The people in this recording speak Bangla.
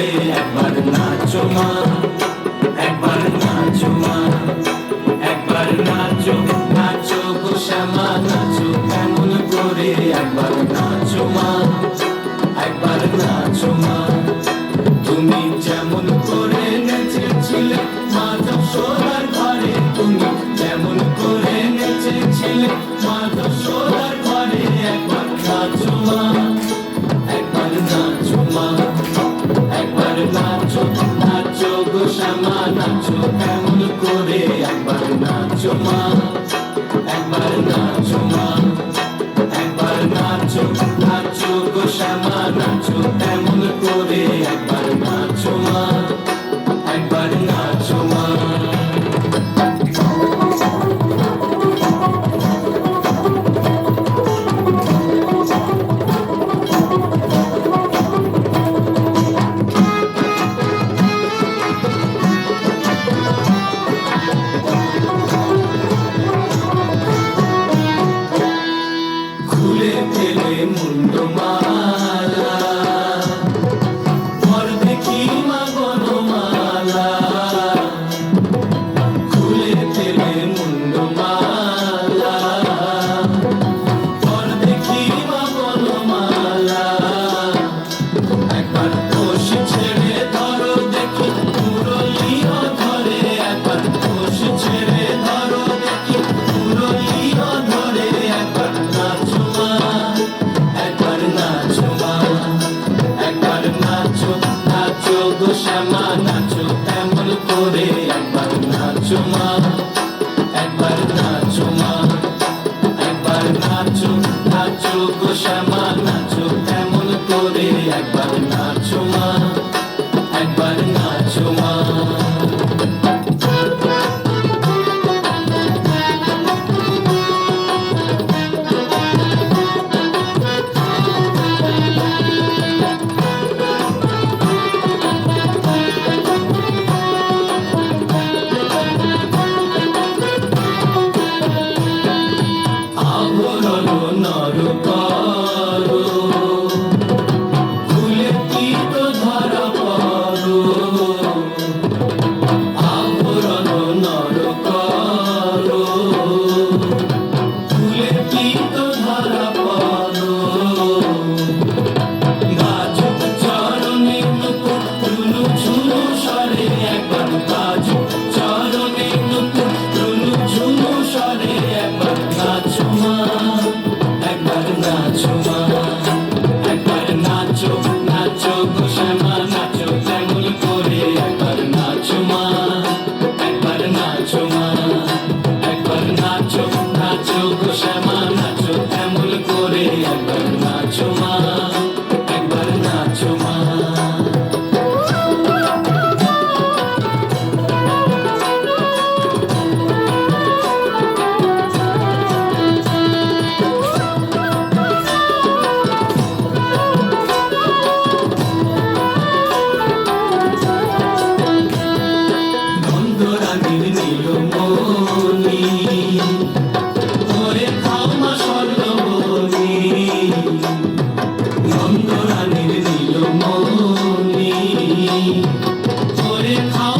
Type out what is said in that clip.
করে একবার নাচো একবার নাচো মা, একবার নাচো নাচো শ্যামা নাচো এমন করে, একবার নাচো একবার নাচো তুমি যেমন করে তুমি নাচো গো শ্যামা முந்துமா অবলন Mucho más. it all.